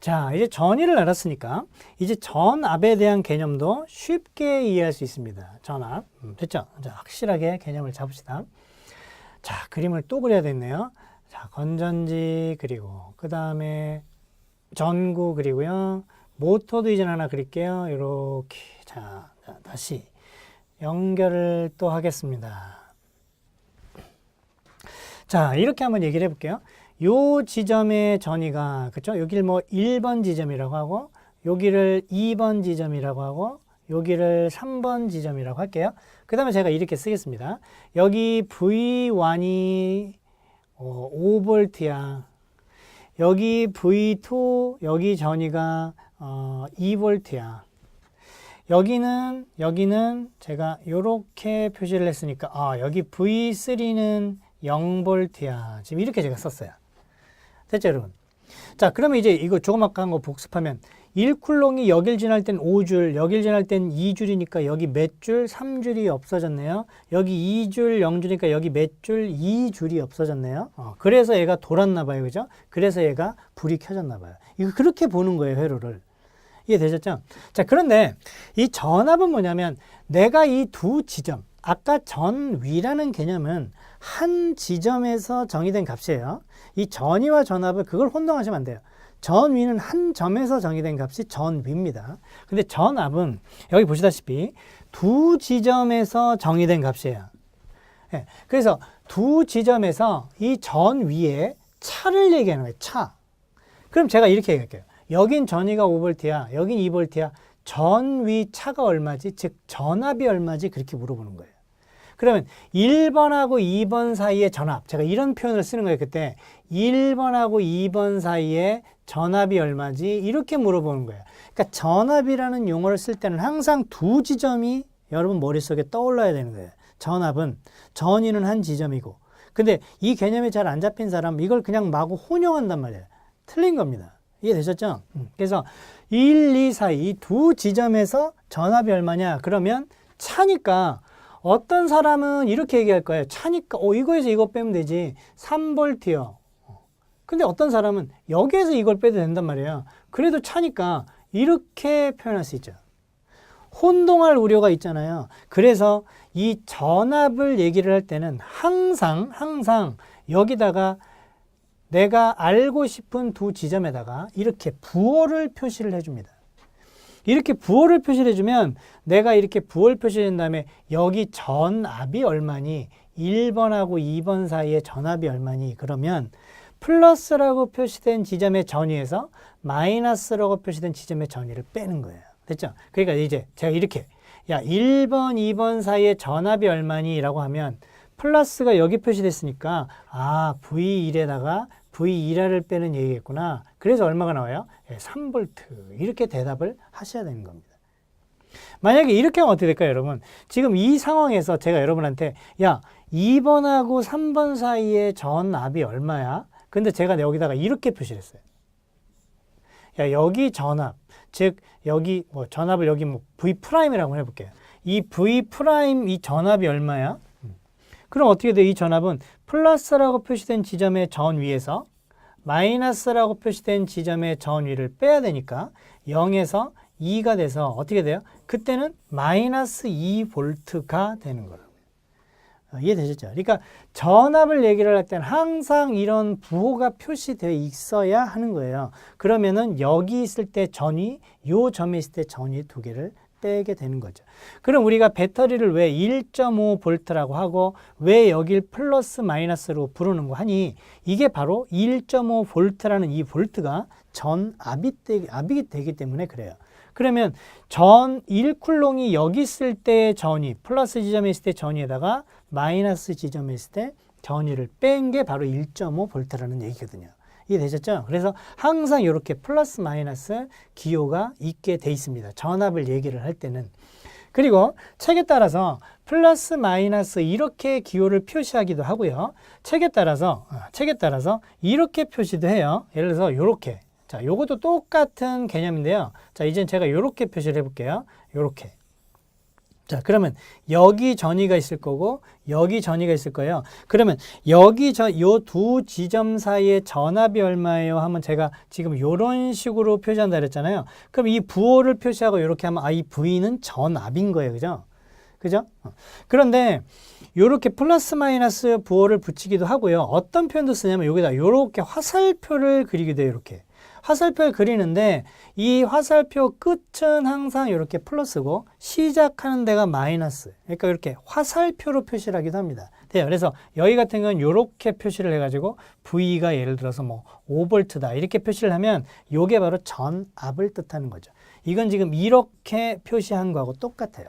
자, 이제 전위를 알았으니까 이제 전압에 대한 개념도 쉽게 이해할 수 있습니다. 전압. 음, 됐죠? 자, 확실하게 개념을 잡읍시다. 자, 그림을 또 그려야 되겠네요. 자, 건전지 그리고 그 다음에 전구 그리고요. 모터도 이제 하나 그릴게요. 이렇게. 자, 자, 다시 연결을 또 하겠습니다. 자, 이렇게 한번 얘기를 해볼게요. 요 지점의 전위가, 그쵸? 여기를 뭐 1번 지점이라고 하고, 여기를 2번 지점이라고 하고, 여기를 3번 지점이라고 할게요. 그 다음에 제가 이렇게 쓰겠습니다. 여기 V1이 어, 5V야. 여기 V2, 여기 전위가 어, 2V야. 여기는 여기는 제가 이렇게 표시를 했으니까 아 여기 V3는 0V야. 지금 이렇게 제가 썼어요. 됐죠, 여러분? 자, 그러면 이제 이거 조그맣게 거 복습하면 1쿨롱이 여길 지날 땐 5줄, 여길 지날 땐 2줄이니까 여기 몇 줄? 3줄이 없어졌네요. 여기 2줄, 0줄이니까 여기 몇 줄? 2줄이 없어졌네요. 어, 그래서 얘가 돌았나 봐요. 그죠? 그래서 얘가 불이 켜졌나 봐요. 이거 그렇게 보는 거예요, 회로를. 이해되셨죠? 자, 그런데 이 전압은 뭐냐면 내가 이 두 지점, 아까 전위라는 개념은 한 지점에서 정의된 값이에요. 이 전위와 전압을 그걸 혼동하시면 안 돼요. 전위는 한 점에서 정의된 값이 전위입니다. 근데 전압은 여기 보시다시피 두 지점에서 정의된 값이에요. 예, 그래서 두 지점에서 이 전위에 차를 얘기하는 거예요. 차. 그럼 제가 이렇게 얘기할게요. 여긴 전위가 5V야. 여긴 2V야. 전위 차가 얼마지? 즉 전압이 얼마지? 그렇게 물어보는 거예요. 그러면 1번하고 2번 사이의 전압. 제가 이런 표현을 쓰는 거예요. 그때 1번하고 2번 사이의 전압이 얼마지? 이렇게 물어보는 거예요. 그러니까 전압이라는 용어를 쓸 때는 항상 두 지점이 여러분 머릿속에 떠올라야 되는 거예요. 전압은 전위는 한 지점이고. 근데 이 개념이 잘 안 잡힌 사람 이걸 그냥 마구 혼용한단 말이에요. 틀린 겁니다. 이해되셨죠? 음, 그래서 1, 2, 4, 이 두 지점에서 전압이 얼마냐? 그러면 차니까 어떤 사람은 이렇게 얘기할 거예요. 차니까, 어, 이거에서 이거 빼면 되지. 3볼트요. 근데 어떤 사람은 여기에서 이걸 빼도 된단 말이에요. 그래도 차니까 이렇게 표현할 수 있죠. 혼동할 우려가 있잖아요. 그래서 이 전압을 얘기를 할 때는 항상, 항상 여기다가 내가 알고 싶은 두 지점에다가 이렇게 부호를 표시를 해줍니다. 이렇게 부호를 표시를 해주면 내가 이렇게 부호를 표시한 다음에 여기 전압이 얼마니 1번하고 2번 사이의 전압이 얼마니 그러면 플러스라고 표시된 지점의 전위에서 마이너스라고 표시된 지점의 전위를 빼는 거예요. 됐죠? 그러니까 이제 제가 이렇게 야 1번, 2번 사이의 전압이 얼마니 라고 하면 플러스가 여기 표시됐으니까 아 V1에다가 V2라를 빼는 얘기겠구나. 그래서 얼마가 나와요? 예, 3V 이렇게 대답을 하셔야 되는 겁니다. 만약에 이렇게 하면 어떻게 될까요, 여러분? 지금 이 상황에서 제가 여러분한테 야 2번하고 3번 사이의 전압이 얼마야? 근데 제가 여기다가 이렇게 표시를 했어요. 야 여기 전압, 즉 여기 뭐 전압을 여기 뭐 V 프라임이라고 해 볼게요. 이 V 프라임 이 전압이 얼마야? 그럼 어떻게 돼? 이 전압은 플러스라고 표시된 지점의 전 위에서 마이너스라고 표시된 지점의 전 위를 빼야 되니까 0에서 2가 돼서 어떻게 돼요? 그때는 마이너스 2볼트가 되는 거라고요. 어, 이해되셨죠? 그러니까 전압을 얘기를 할 때는 항상 이런 부호가 표시되어 있어야 하는 거예요. 그러면은 여기 있을 때 전위, 요 점에 있을 때 전위 두 개를 떼게 되는 거죠. 그럼 우리가 배터리를 왜 1.5V라고 하고 왜 여길 플러스 마이너스로 부르는 거 하니 이게 바로 1.5V라는 이 볼트가 전압이 되기, 되기 때문에 그래요. 그러면 전 1쿨롱이 여기 있을 때 전위, 플러스 지점에 있을 때 전위에다가 마이너스 지점에 있을 때 전위를 뺀 게 바로 1.5V라는 얘기거든요. 이해되셨죠? 그래서 항상 이렇게 플러스 마이너스 기호가 있게 돼 있습니다. 전압을 얘기를 할 때는. 그리고 책에 따라서 플러스 마이너스 이렇게 기호를 표시하기도 하고요. 책에 따라서 어, 책에 따라서 이렇게 표시도 해요. 예를 들어서 이렇게. 자, 요것도 똑같은 개념인데요. 자, 이젠 제가 이렇게 표시를 해 볼게요. 이렇게. 자, 그러면 여기 전이가 있을 거고 여기 전이가 있을 거예요. 그러면 여기 저 요 두 지점 사이의 전압이 얼마예요? 하면 제가 지금 요런 식으로 표시한다 그랬잖아요. 그럼 이 부호를 표시하고 이렇게 하면 아 이 V는 전압인 거예요. 그죠? 그죠? 어. 그런데 요렇게 플러스 마이너스 부호를 붙이기도 하고요. 어떤 표현도 쓰냐면 여기다 요렇게 화살표를 그리기도 해요. 이렇게. 화살표를 그리는데 이 화살표 끝은 항상 이렇게 플러스고 시작하는 데가 마이너스. 그러니까 이렇게 화살표로 표시를 하기도 합니다. 돼요. 그래서 여기 같은 경우는 이렇게 표시를 해가지고 V가 예를 들어서 뭐 5V다 이렇게 표시를 하면 이게 바로 전압을 뜻하는 거죠. 이건 지금 이렇게 표시한 거하고 똑같아요.